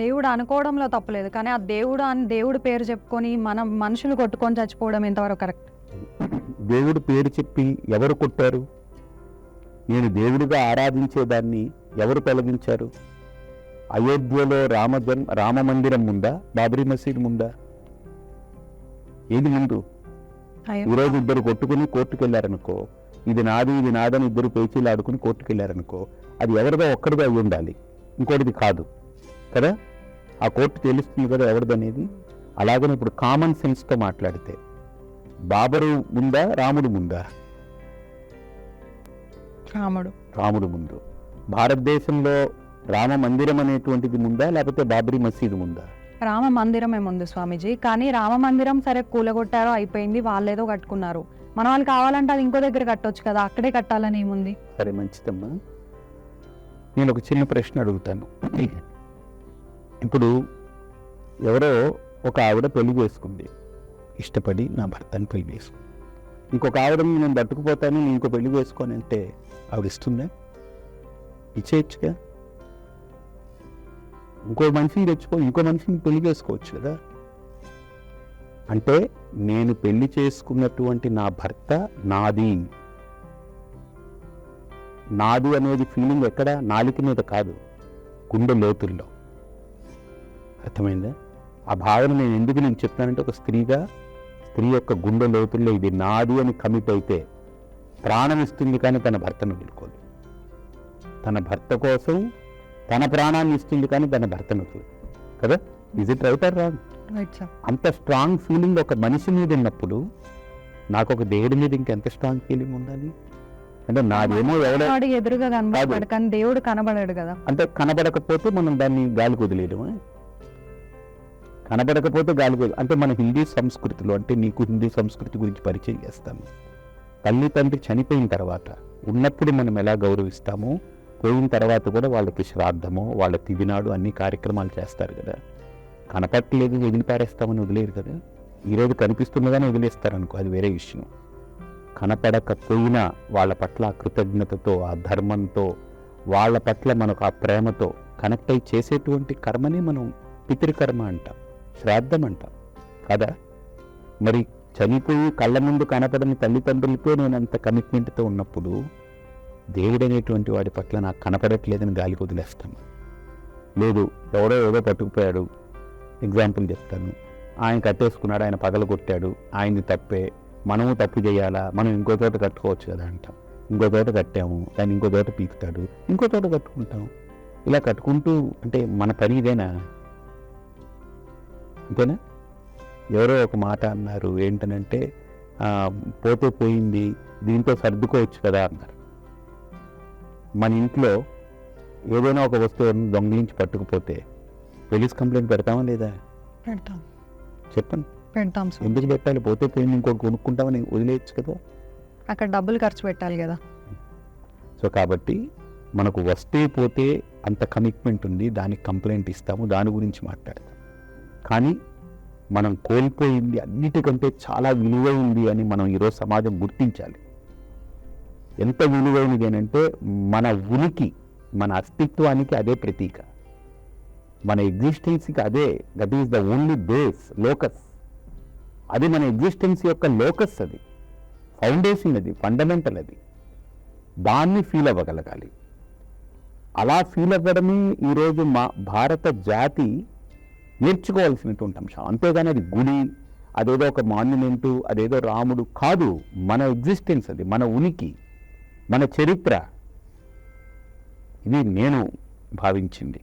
దేవుడు అనుకోవడంలో తప్పలేదు కానీ ఆ దేవుడు అని దేవుడు పేరు చెప్పుకొని మనం మనుషులు కొట్టుకొని చచ్చిపోవడం ఎంతవరకు కరెక్ట్? దేవుడు పేరు చెప్పి ఎవరు కొట్టారు? నేను దేవుడిగా ఆరాధించేదాన్ని ఎవరు తొలగించారు? అయోధ్యలో రామ జన్మ రామ మందిరం ముందా బాబరీ మసీద్ ముందా ఏది ముందు. ఈరోజు ఇద్దరు కొట్టుకుని కోర్టుకు వెళ్ళారనుకో ఇది నాది ఇది నాదని ఇద్దరు పేచీలు ఆడుకుని కోర్టుకు వెళ్ళారనుకో అది ఎవరిదో ఒక్కడిదో అయి ఉండాలి ఇంకోటిది కాదు. కదా? ఆ కోర్టు తెలుస్తుంది కదా ఎవరిదనేది? అలాగనే ఇప్పుడు కామన్ సెన్స్తో మాట్లాడితే బాబరు ముందా రాముడు ముందా? రాముడు. రాముడు ముందు. భారతదేశంలో రామ మందిరం అనేటువంటిది ముందా లేకపోతే బాబరీ మసీదు ముందా? రామ మందిరమే ముందు స్వామీజీ. కానీ రామ మందిరం సరే కూలగొట్టారో అయిపోయింది వాళ్ళేదో కట్టుకున్నారు. మన వాళ్ళు కావాలంటే అది ఇంకో దగ్గర కట్టొచ్చు కదా అక్కడే కట్టాలని ఏముంది? సరే మంచిదమ్మా. నేను ఒక చిన్న ప్రశ్న అడుగుతాను. ఇప్పుడు ఎవరో ఒక ఆవిడ పెళ్ళి చేసుకుంది. ఇష్టపడి నా భర్తని పెళ్ళి చేసుకుంది. ఇంకొక ఆవిడ నేను తట్టుకుపోతాను నేను ఇంకో పెళ్ళి చేసుకొని అంటే ఆవిడ ఇస్తుందా? ఇచ్చేయచ్చుగా? ఇంకో మనిషిని తెచ్చుకో ఇంకో మనిషిని పెళ్ళి చేసుకోవచ్చు కదా? అంటే నేను పెళ్ళి చేసుకున్నటువంటి నా భర్త నాది. నాది అనేది ఫీలింగ్ ఎక్కడ? నాలిక మీద కాదు. గుండె లోతుల్లో. అర్థమైందా? ఆ భావన నేను ఎందుకు నేను చెప్తానంటే ఒక స్త్రీగా స్త్రీ యొక్క గుండె లోతుల్లో ఇది నాది అని కమిట్ అయితే ప్రాణం ఇస్తుంది కానీ తన భర్తను వదులుకోదు. తన భర్త కోసం తన ప్రాణాన్ని ఇస్తుంది కానీ తన భర్తను కదా? Is it right or wrong అంత స్ట్రాంగ్ ఫీలింగ్ ఒక మనిషి మీద ఉన్నప్పుడు నాకు ఒక దేవుడి మీద ఇంకెంత స్ట్రాంగ్ ఫీలింగ్ ఉండాలి? అంటే నాదేమో ఎవడో వాడు ఎదురుగా కనబడతాడు కానీ దేవుడు కనబడాడు కదా. అంటే కనబడకపోతే మనం దాన్ని గాలి కుదిలేయడమా కనబడకపోతే గాలి అంటే మన హిందీ సంస్కృతిలో అంటే నీకు హిందీ సంస్కృతి గురించి పరిచయం చేస్తాను తల్లి తండ్రి చనిపోయిన తర్వాత ఉన్నప్పుడు మనం ఎలా గౌరవిస్తామో పోయిన తర్వాత కూడా వాళ్ళకి శ్రాద్ధము వాళ్ళ తిదినాడు అన్ని కార్యక్రమాలు చేస్తారు కదా. కనపట్టలేదు వదిలిపారేస్తామని వదిలేరు కదా. ఈరోజు కనిపిస్తున్నదని వదిలేస్తారు అనుకో అది వేరే విషయం. కనపడకపోయినా వాళ్ళ పట్ల ఆ కృతజ్ఞతతో ఆ ధర్మంతో వాళ్ళ పట్ల మనకు ఆ ప్రేమతో కనెక్ట్ అయి చేసేటువంటి కర్మని మనం పితృకర్మ అంటాం. శ్రాద్ధం అంటాం కదా? మరి చనిపోయి కళ్ళ ముందు కనపడని తల్లిదండ్రులతో నేను అంత కమిట్మెంట్తో ఉన్నప్పుడు దేవుడు అనేటువంటి వాడి పట్ల నాకు కనపడట్లేదని గాలి వదిలేస్తాను. లేదు ఎవడో ఏదో పట్టుకుపోయాడు. ఎగ్జాంపుల్ చెప్తాను. ఆయన కట్టేసుకున్నాడు ఆయన పగల కొట్టాడు ఆయన్ని తప్పే మనము తప్పు చేయాలా మనం ఇంకో చోట కట్టుకోవచ్చు కదా అంటాం. ఇంకో చోట కట్టాము దాన్ని ఇంకో చోట పీకుతాడు ఇంకో చోట కట్టుకుంటాం. ఇలా కట్టుకుంటూ అంటే మన పని ఇదేనా? అంతేనా ఎవరో ఒక మాట అన్నారు ఏంటనంటే పోతే పోయింది దీంతో సర్దుకోవచ్చు కదా అన్నారు. మన ఇంట్లో ఏదైనా ఒక వస్తువును దొంగిలించి పట్టుకుపోతే పోలీస్ కంప్లైంట్ పెడతామా లేదా? పెడతాం. చెప్పండి. పెడతాం ఎందుకు పెట్టాలి? పోతే పోయింది ఇంకోటి కొనుక్కుంటామని వదిలేయచ్చు కదా. అక్కడ డబ్బులు ఖర్చు పెట్టాలి కదా. సో కాబట్టి మనకు వస్తే పోతే అంత కమిట్మెంట్ ఉంది దానికి కంప్లైంట్ ఇస్తాము దాని గురించి మాట్లాడతాం. కానీ మనం కోల్పోయింది అన్నిటికంటే చాలా విలువైంది అని మనం ఈరోజు సమాజం గుర్తించాలి. ఎంత విలువైనది అని అంటే మన ఉనికి మన అస్తిత్వానికి అదే ప్రతీక. మన ఎగ్జిస్టెన్స్కి అదే that is the only base locus అది మన ఎగ్జిస్టెన్స్ యొక్క లోకస్ అది. ఫౌండేషన్ అది ఫండమెంటల్ అది. దాన్ని ఫీల్ అవ్వగలగాలి. అలా ఫీల్ అవ్వడమే ఈరోజు మా భారత జాతి నేర్చుకోవాల్సినటువంటి అంశం. అంతేగాని అది గుడి అదేదో ఒక మాన్యుమెంటు అదేదో రాముడు కాదు. మన ఎగ్జిస్టెన్స్ అది మన ఉనికి మన చరిత్ర. ఇది నేను భావించింది.